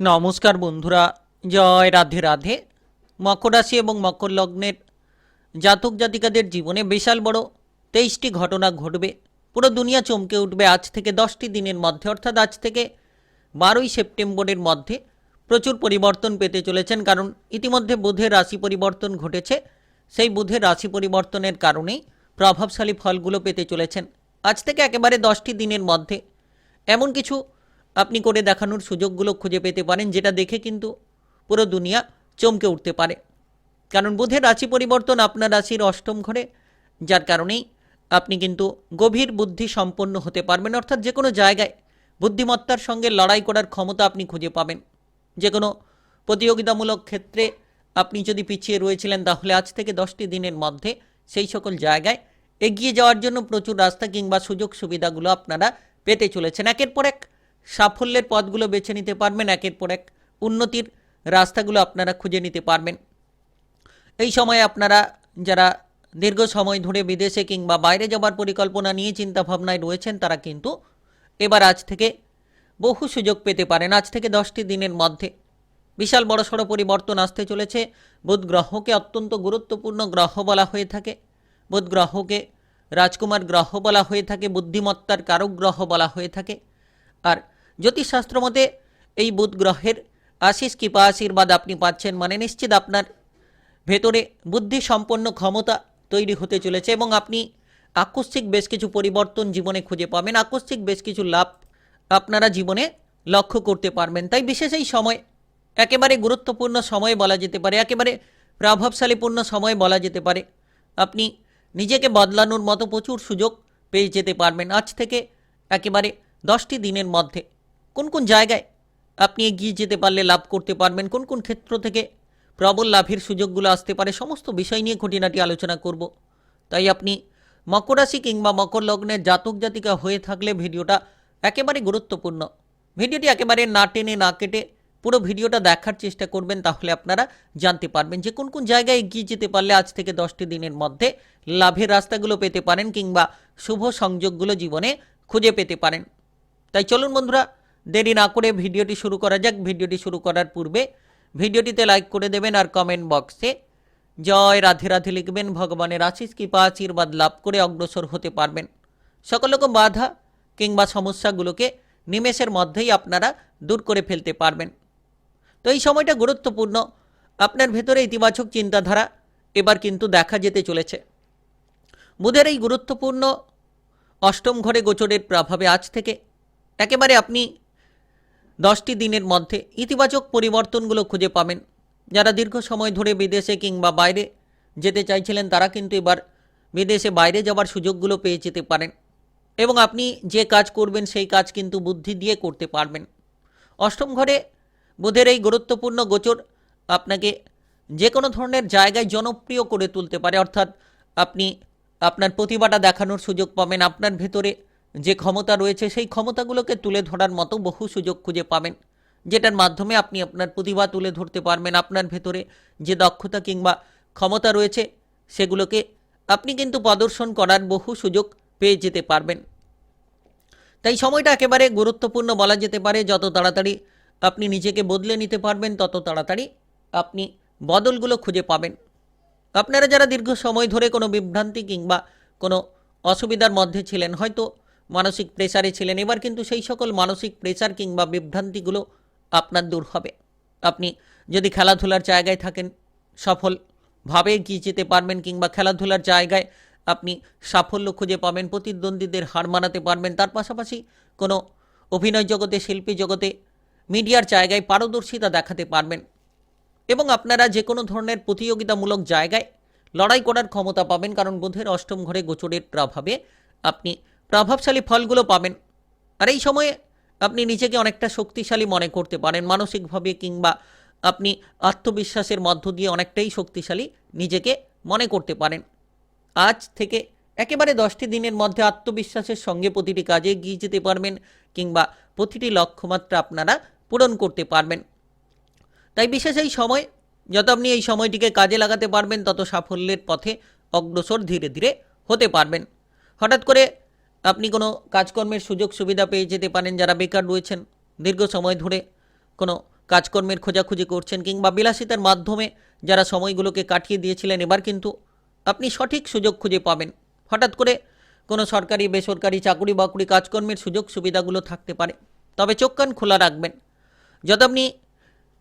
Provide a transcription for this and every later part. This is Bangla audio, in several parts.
নমস্কার বন্ধুরা, জয় রাধে রাধে। মকর রাশি এবং মকর লগ্নের জাতক জাতিকাদের জীবনে বিশাল বড় তেইশটি ঘটনা ঘটবে। পুরো দুনিয়া চমকে উঠবে আজ থেকে দশটি দিনের মধ্যে, অর্থাৎ আজ থেকে বারোই সেপ্টেম্বরের মধ্যে। প্রচুর পরিবর্তন পেতে চলেছেন, কারণ ইতিমধ্যে বুধের রাশি পরিবর্তন ঘটেছে। সেই বুধের রাশি পরিবর্তনের কারণেই প্রভাবশালী ফলগুলো পেতে চলেছেন। আজ থেকে একেবারে দশটি দিনের মধ্যে। এমন কিছু আপনি করে দেখানোর সুযোগগুলো খুঁজে পেতে পারেন, যেটা দেখে কিন্তু পুরো দুনিয়া চমকে উঠতে পারে। কারণ বুধের রাশি পরিবর্তন আপনার রাশির অষ্টম ঘরে, যার কারণেই আপনি কিন্তু গভীর বুদ্ধি সম্পন্ন হতে পারবেন। অর্থাৎ যে কোনো জায়গায় বুদ্ধিমত্তার সঙ্গে লড়াই করার ক্ষমতা আপনি খুঁজে পাবেন। যে কোনো প্রতিযোগিতামূলক ক্ষেত্রে আপনি যদি পিছিয়ে রয়েছিলেন, তাহলে আজ থেকে দশটি দিনের মধ্যে সেই সকল জায়গায় এগিয়ে যাওয়ার জন্য প্রচুর রাস্তা কিংবা সুযোগ সুবিধাগুলো আপনারা পেতে চলেছেন। একের পর এক সাফল্যের পথগুলো বেছে নিতে পারবেন, একের পর এক উন্নতির রাস্তাগুলো আপনারা খুঁজে নিতে পারবেন। এই সময় আপনারা যারা দীর্ঘ সময় ধরে বিদেশে কিংবা বাইরে যাবার পরিকল্পনা নিয়ে চিন্তাভাবনায় রয়েছেন, তারা কিন্তু এবার আজ থেকে বহু সুযোগ পেতে পারেন। আজ থেকে দশটি দিনের মধ্যে বিশাল বড়সড় পরিবর্তন আসতে চলেছে। বুধ গ্রহকে অত্যন্ত গুরুত্বপূর্ণ গ্রহ বলা হয়ে থাকে। বুধ গ্রহকে রাজকুমার গ্রহ বলা হয়ে থাকে। বুদ্ধিমত্তার কারক গ্রহ বলা হয়ে থাকে। আর জ্যোতিষশাস্ত্র মতে, এই বুধ গ্রহের আশিস কৃপা আশীর্বাদ আপনি পাচ্ছেন মানে নিশ্চিত আপনার ভেতরে বুদ্ধি সম্পন্ন ক্ষমতা তৈরি হতে চলেছে এবং আপনি আকস্মিক বেশ কিছু পরিবর্তন জীবনে খুঁজে পাবেন, আকস্মিক বেশ কিছু লাভ আপনারা জীবনে লক্ষ্য করতে পারবেন। তাই বিশেষ এই সময়, একেবারে গুরুত্বপূর্ণ সময় বলা যেতে পারে, একেবারে প্রভাবশালীপূর্ণ সময় বলা যেতে পারে। আপনি নিজেকে বদলানোর মতো প্রচুর সুযোগ পেয়ে যেতে পারবেন। আজ থেকে একেবারে দশটি দিনের মধ্যে কোন কোন জায়গায় আপনি এগিয়ে যেতে পারলে লাভ করতে পারবেন, কোন কোন ক্ষেত্র থেকে প্রবল লাভের সুযোগগুলো আসতে পারে, সমস্ত বিষয় নিয়ে খুঁটিনাটি আলোচনা করব। তাই আপনি মকর রাশি কিংবা মকর লগ্নের জাতক জাতিকা হয়ে থাকলে ভিডিওটা একেবারে গুরুত্বপূর্ণ। ভিডিওটি একেবারে না টেনে না কেটে পুরো ভিডিওটা দেখার চেষ্টা করবেন, তাহলে আপনারা জানতে পারবেন যে কোন কোন জায়গায় এগিয়ে যেতে পারলে আজ থেকে দশটি দিনের মধ্যে লাভের রাস্তাগুলো পেতে পারেন কিংবা শুভ সংযোগগুলো জীবনে খুঁজে পেতে পারেন। তাই চলুন বন্ধুরা দেরি না করে ভিডিওটি শুরু করা যাক। ভিডিওটি শুরু করার পূর্বে ভিডিওটিতে লাইক করে দেবেন আর কমেন্ট বক্সে জয় রাধে রাধে লিখবেন। ভগবানের আশিস কৃপা, আশীর্বাদ লাভ করে অগ্রসর হতে পারবেন। সকল রকম বাধা কিংবা সমস্যাগুলোকে নিমেষের মধ্যেই আপনারা দূর করে ফেলতে পারবেন। তো এই সময়টা গুরুত্বপূর্ণ। আপনার ভেতরে ইতিবাচক চিন্তাধারা এবার কিন্তু দেখা যেতে চলেছে। বুধের এই গুরুত্বপূর্ণ অষ্টম ঘরে গোচরের প্রভাবে আজ থেকে একেবারে আপনি দশটি দিনের মধ্যে ইতিবাচক পরিবর্তনগুলো খুঁজে পাবেন। যারা দীর্ঘ সময় ধরে বিদেশে কিংবা বাইরে যেতে চাইছিলেন, তারা কিন্তু এবার বিদেশে বাইরে যাওয়ার সুযোগগুলো পেয়ে যেতে পারেন এবং আপনি যে কাজ করবেন, সেই কাজ কিন্তু বুদ্ধি দিয়ে করতে পারবেন। অষ্টম ঘরে বুধের এই গুরুত্বপূর্ণ গোচর আপনাকে যে কোনো ধরনের জায়গায় জনপ্রিয় করে তুলতে পারে। অর্থাৎ আপনি আপনার প্রতিভাটা দেখানোর সুযোগ পাবেন, আপনার ভেতরে যে ক্ষমতা রয়েছে, সেই ক্ষমতাগুলোকে তুলে ধরার মতো বহু সুযোগ খুঁজে পাবেন। যেটার মাধ্যমে আপনি আপনার প্রতিভা তুলে ধরতে পারবেন আপনার ভেতরে যে দক্ষতা কিংবা ক্ষমতা রয়েছে, সেগুলোকে আপনি কিন্তু প্রদর্শন করার বহু সুযোগ পেয়ে যেতে পারবেন। তাই সময়টা একেবারে গুরুত্বপূর্ণ বলা যেতে পারে। যত তাড়াতাড়ি আপনি নিজেকে বদলে নিতে পারবেন, তত তাড়াতাড়ি আপনি বদলগুলো খুঁজে পাবেন। আপনারা যারা দীর্ঘ সময় ধরে কোনো বিভ্রান্তি কিংবা কোনো অসুবিধার মধ্যে ছিলেন, হয়তো মানসিক প্রেসারে ছিলেন। এবার কিন্তু সেই সকল মানসিক প্রেসার কিংবা বিভ্রান্তিগুলো আপনার দূর হবে। আপনি যদি খেলাধুলার জায়গায় থাকেন, সফলভাবে এগিয়ে যেতে পারবেন কিংবা খেলাধুলার জায়গায় আপনি সাফল্য খুঁজে পাবেন, প্রতিদ্বন্দ্বীদের হার মানাতে পারবেন, তার পাশাপাশি কোনো অভিনয় জগতে, শিল্পী জগতে, মিডিয়ার জায়গায় পারদর্শিতা দেখাতে পারবেন এবং আপনারা যে কোনো ধরনের প্রতিযোগিতামূলক জায়গায় লড়াই করার ক্ষমতা পাবেন, কারণ বুধের অষ্টম ঘরে গোচরের প্রভাবে আপনি প্রভাবশালী ফলগুলো পাবেন। আর এই সময়ে আপনি নিজেকে অনেকটা শক্তিশালী মনে করতে পারেন, মানসিকভাবে কিংবা আপনি আত্মবিশ্বাসের মধ্য দিয়ে অনেকটাই শক্তিশালী নিজেকে মনে করতে পারেন। আজ থেকে একেবারে দশটি দিনের মধ্যে আত্মবিশ্বাসের সঙ্গে প্রতিটি কাজে এগিয়ে যেতে পারবেন কিংবা প্রতিটি লক্ষ্যমাত্রা আপনারা পূরণ করতে পারবেন। তাই বিশেষ এই সময়, যত আপনি এই সময়টিকে কাজে লাগাতে পারবেন, তত সাফল্যের পথে অগ্রসর ধীরে ধীরে হতে পারবেন। হঠাৎ করে আপনি কোনো কাজকর্মের সুযোগ সুবিধা পেয়ে যেতে পারেন যারা বেকার রয়েছেন, দীর্ঘ সময় ধরে কোনো কাজকর্মের খোঁজাখুঁজি করছেন কিংবা বিলাসিতার মাধ্যমে যারা সময়গুলোকে কাটিয়ে দিয়েছিলেন, এবার কিন্তু আপনি সঠিক সুযোগ খুঁজে পাবেন। হঠাৎ করে কোনো সরকারি, বেসরকারি চাকুরি বাকুরি কাজকর্মের সুযোগ সুবিধাগুলো থাকতে পারে। তবে চোখ কান খোলা রাখবেন। যত আপনি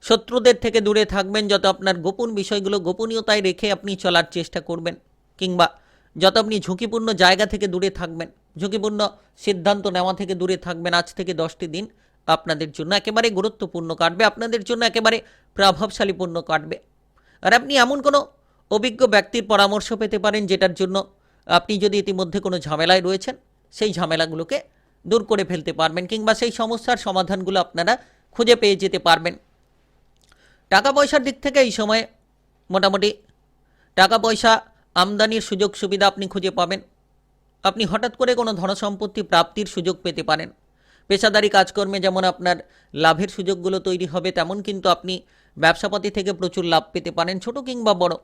শত্রুদের থেকে দূরে থাকবেন, যত আপনার গোপন বিষয়গুলো গোপনীয়তায় রেখে আপনি চলার চেষ্টা করবেন কিংবা যত আপনি ঝুঁকিপূর্ণ জায়গা থেকে দূরে থাকবেন ঝুঁকিপূর্ণ সিদ্ধান্ত নেওয়া থেকে দূরে থাকবেন আজ থেকে দশটি দিন আপনাদের জন্য একেবারে গুরুত্বপূর্ণ কাটবে, আপনাদের জন্য একেবারে প্রভাবশালীপূর্ণ কাটবে। আর আপনি এমন কোনো অভিজ্ঞ ব্যক্তির পরামর্শ পেতে পারেন যেটার জন্য আপনি যদি ইতিমধ্যে কোনো ঝামেলায় রয়েছেন, সেই ঝামেলাগুলোকে দূর করে ফেলতে পারবেন কিংবা সেই সমস্যার সমাধানগুলো আপনারা খুঁজে পেয়ে যেতে পারবেন। টাকা পয়সার দিক থেকে এই সময়ে মোটামুটি টাকা পয়সা আমদানির সুযোগ সুবিধা আপনি খুঁজে পাবেন। আপনি হঠাৎ করে কোনো ধনসম্পত্তি প্রাপ্তির সুযোগ পেতে পারেন। পেশাদারি কাজকর্মে যেমন আপনার লাভের সুযোগগুলো তৈরি হবে, তেমন কিন্তু আপনি ব্যবসাপাতি থেকে প্রচুর লাভ পেতে পারেন, ছোট কিংবা বড়।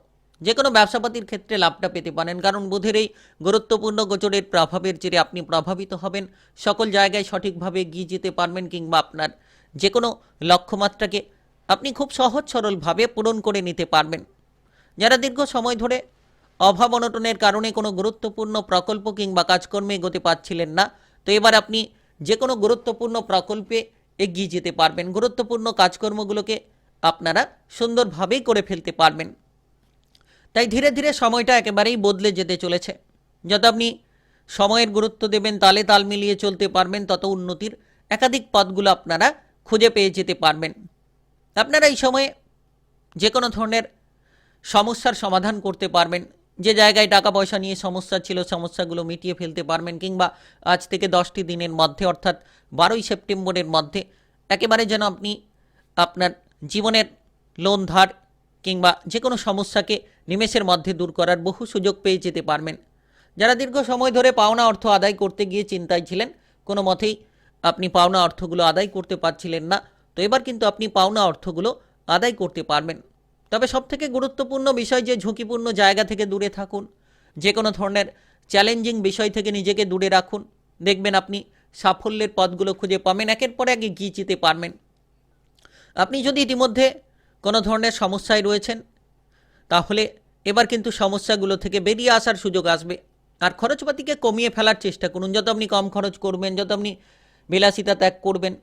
যে কোনো ব্যবসাপাতির ক্ষেত্রে লাভটা পেতে পারেন, কারণ বুধের এই গুরুত্বপূর্ণ গোচরের প্রভাবের জেরে আপনি প্রভাবিত হবেন। সকল জায়গায় সঠিকভাবে এগিয়ে যেতে পারবেন কিংবা আপনার যে কোনো লক্ষ্যমাত্রাকে আপনি খুব সহজ সরলভাবে পূরণ করে নিতে পারবেন। যারা দীর্ঘ সময় ধরে অভাব অনটনের কারণে কোনো গুরুত্বপূর্ণ প্রকল্প কিংবা কাজকর্মে এগোতে পারছিলেন না। তো এবার আপনি যে কোনো গুরুত্বপূর্ণ প্রকল্পে এগিয়ে যেতে পারবেন। গুরুত্বপূর্ণ কাজকর্মগুলোকে আপনারা সুন্দরভাবেই করে ফেলতে পারবেন। তাই ধীরে ধীরে সময়টা একেবারেই বদলে যেতে চলেছে। যত আপনি সময়ের গুরুত্ব দেবেন, তালে তাল মিলিয়ে চলতে পারবেন, তত উন্নতির একাধিক পথগুলো আপনারা খুঁজে পেয়ে যেতে পারবেন। আপনারা এই সময়ে যে কোনো ধরনের সমস্যার সমাধান করতে পারবেন। যে জায়গায় টাকা পয়সা নিয়ে সমস্যা ছিল, সমস্যাগুলো মিটিয়ে ফেলতে পারবেন কিংবা আজ থেকে দশটি দিনের মধ্যে, অর্থাৎ বারোই সেপ্টেম্বরের মধ্যে, একেবারে যেন আপনি আপনার জীবনের লোন ধার কিংবা যে কোনো সমস্যাকে নিমেষের মধ্যে দূর করার বহু সুযোগ পেয়ে যেতে পারবেন। যারা দীর্ঘ সময় ধরে পাওনা অর্থ আদায় করতে গিয়ে চিন্তায় ছিলেন, কোনো মতেই আপনি পাওনা অর্থগুলো আদায় করতে পারছিলেন না। তো এবার কিন্তু আপনি পাওনা অর্থগুলো আদায় করতে পারবেন। তবে সবথেকে গুরুত্বপূর্ণ বিষয় যে ঝুঁকিপূর্ণ জায়গা থেকে দূরে থাকুন, যে কোনো ধরনের চ্যালেঞ্জিং বিষয় থেকে নিজেকে দূরে রাখুন। দেখবেন আপনি সাফল্যের পথগুলো খুঁজে পাবেন, একের পর এক এগিয়ে যেতে পারবেন। আপনি যদি ইতিমধ্যে কোনো ধরনের সমস্যায় রয়েছেন, তাহলে এবার কিন্তু সমস্যাগুলো থেকে বেরিয়ে আসার সুযোগ আসবে। আর খরচপাতিকে কমিয়ে ফেলার চেষ্টা করুন। যত আপনি কম খরচ করবেন, যত আপনি বিলাসিতা ত্যাগ করবেন,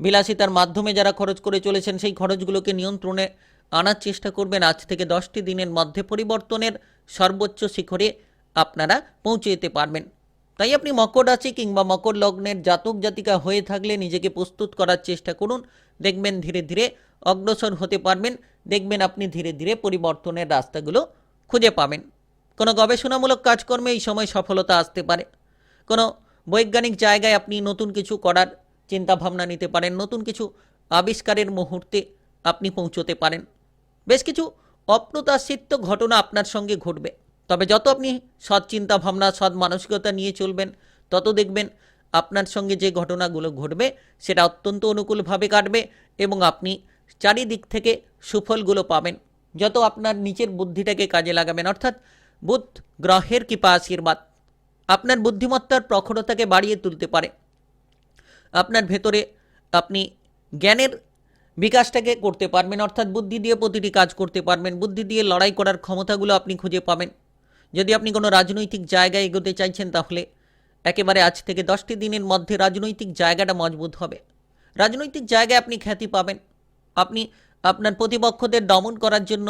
বিলাসিতার মাধ্যমে যারা খরচ করে চলেছেন, সেই খরচগুলোকে নিয়ন্ত্রণে আনার চেষ্টা করবেন আজ থেকে দশটি দিনের মধ্যে পরিবর্তনের সর্বোচ্চ শিখরে আপনারা পৌঁছে যেতে পারবেন। তাই আপনি মকর রাশি কিংবা মকর লগ্নের জাতক জাতিকা হয়ে থাকলে নিজেকে প্রস্তুত করার চেষ্টা করুন। দেখবেন ধীরে ধীরে অগ্রসর হতে পারবেন। দেখবেন আপনি ধীরে ধীরে পরিবর্তনের রাস্তাগুলো খুঁজে পাবেন। কোনো গবেষণামূলক কাজকর্মে এই সময় সফলতা আসতে পারে। কোনো বৈজ্ঞানিক জায়গায় আপনি নতুন কিছু করার চিন্তাভাবনা নিতে পারেন। নতুন কিছু আবিষ্কারের মুহূর্তে আপনি পৌঁছতে পারেন। বেশ কিছু অপ্রত্যাশিত ঘটনা আপনার সঙ্গে ঘটবে। তবে যত আপনি সৎ চিন্তা ভাবনা সৎ মানসিকতা নিয়ে চলবেন, তত দেখবেন আপনার সঙ্গে যে ঘটনাগুলো ঘটবে, সেটা অত্যন্ত অনুকূলভাবে কাটবে এবং আপনি চারিদিক থেকে সুফলগুলো পাবেন। যত আপনার নিচের বুদ্ধিটাকে কাজে লাগাবেন, অর্থাৎ বুধ গ্রহের কৃপা আশীর্বাদ। আপনার বুদ্ধিমত্তার প্রখরতাকে বাড়িয়ে তুলতে পারে। আপনার ভেতরে আপনি জ্ঞানের বিকাশটাকে করতে পারবেন, অর্থাৎ বুদ্ধি দিয়ে প্রতিটি কাজ করতে পারবেন। বুদ্ধি দিয়ে লড়াই করার ক্ষমতাগুলো আপনি খুঁজে পাবেন। যদি আপনি কোনো রাজনৈতিক জায়গায় এগোতে চাইছেন তাহলে একেবারে আজ থেকে দশটি দিনের মধ্যে রাজনৈতিক জায়গাটা মজবুত হবে। রাজনৈতিক জায়গায় আপনি খ্যাতি পাবেন। আপনি আপনার প্রতিপক্ষদের দমন করার জন্য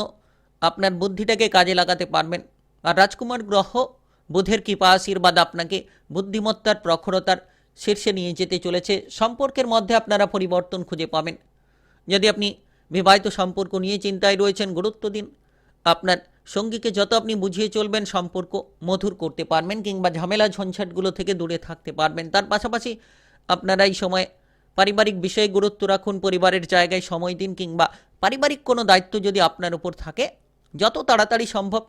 আপনার বুদ্ধিটাকে কাজে লাগাতে পারবেন। আর রাজকুমার গ্রহ বুধের কৃপা আশীর্বাদ আপনাকে বুদ্ধিমত্তার প্রখরতার শীর্ষে নিয়ে যেতে চলেছে। সম্পর্কের মধ্যে আপনারা পরিবর্তন খুঁজে পাবেন। যদি আপনি বিবাহিত সম্পর্ক নিয়ে চিন্তায় রয়েছেন, গুরুত্ব দিন। আপনার সঙ্গীকে যত আপনি বুঝিয়ে চলবেন, সম্পর্ক মধুর করতে পারবেন কিংবা ঝামেলা ঝঞ্ঝাটগুলো থেকে দূরে থাকতে পারবেন। তার পাশাপাশি আপনারা এই সময় পারিবারিক বিষয়ে গুরুত্ব রাখুন, পরিবারের জায়গায় সময় দিন কিংবা পারিবারিক কোনো দায়িত্ব যদি আপনার উপর থাকে, যত তাড়াতাড়ি সম্ভব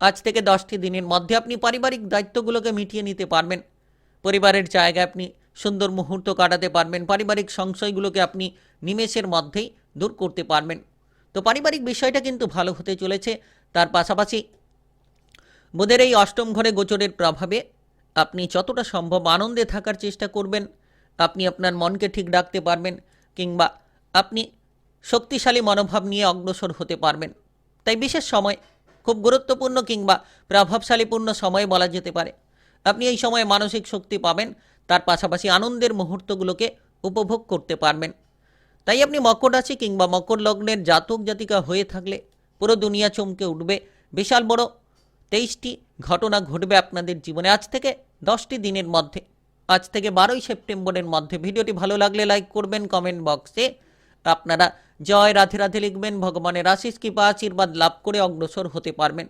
আজ থেকে দশটি দিনের মধ্যে আপনি পারিবারিক দায়িত্বগুলোকে মিটিয়ে নিতে পারবেন। পরিবারের জায়গায় আপনি সুন্দর মুহূর্ত কাটাতে পারবেন। পারিবারিক সংশয়গুলোকে আপনি নিমেষের মধ্যেই দূর করতে পারবেন। তো পারিবারিক বিষয়টা কিন্তু ভালো হতে চলেছে। তার পাশাপাশি বুধের এই অষ্টম ঘরে গোচরের প্রভাবে আপনি যতটা সম্ভব আনন্দে থাকার চেষ্টা করবেন। আপনি আপনার মনকে ঠিক রাখতে পারবেন কিংবা আপনি শক্তিশালী মনোভাব নিয়ে অগ্রসর হতে পারবেন। তাই বিশেষ সময়, খুব গুরুত্বপূর্ণ কিংবা প্রভাবশালীপূর্ণ সময় বলা যেতে পারে। আপনি এই সময়ে মানসিক শক্তি পাবেন। তার পাশাপাশি আনন্দের মুহূর্তগুলোকে উপভোগ করতে পারবেন। তাই আপনি মকর রাশি কিংবা মকর লগ্নের জাতক জাতিকা হয়ে থাকলে পুরো দুনিয়া চমকে উঠবে। বিশাল বড় তেইশটি ঘটনা ঘটবে আপনাদের জীবনে আজ থেকে দশটি দিনের মধ্যে। আজ থেকে বারোই সেপ্টেম্বরের মধ্যে। ভিডিওটি ভালো লাগলে লাইক করবেন, কমেন্ট বক্সে। আপনারা জয় রাধে রাধে লিখবেন, ভগবানের আশিস কৃপা, আশীর্বাদ লাভ করে অগ্রসর হতে পারবেন।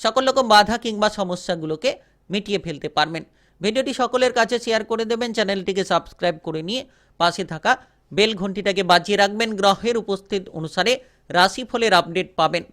সকল রকম বাধা কিংবা সমস্যাগুলোকে মিটিয়ে ফেলতে পারবেন। ভিডিওটি সকলের কাছে শেয়ার করে দেবেন। চ্যানেলটিকে সাবস্ক্রাইব করে নিয়ে পাশে থাকা বেল ঘন্টিটাকে বাজিয়ে রাখবেন। গ্রহের উপস্থিত অনুসারে রাশিফলের আপডেট পাবেন।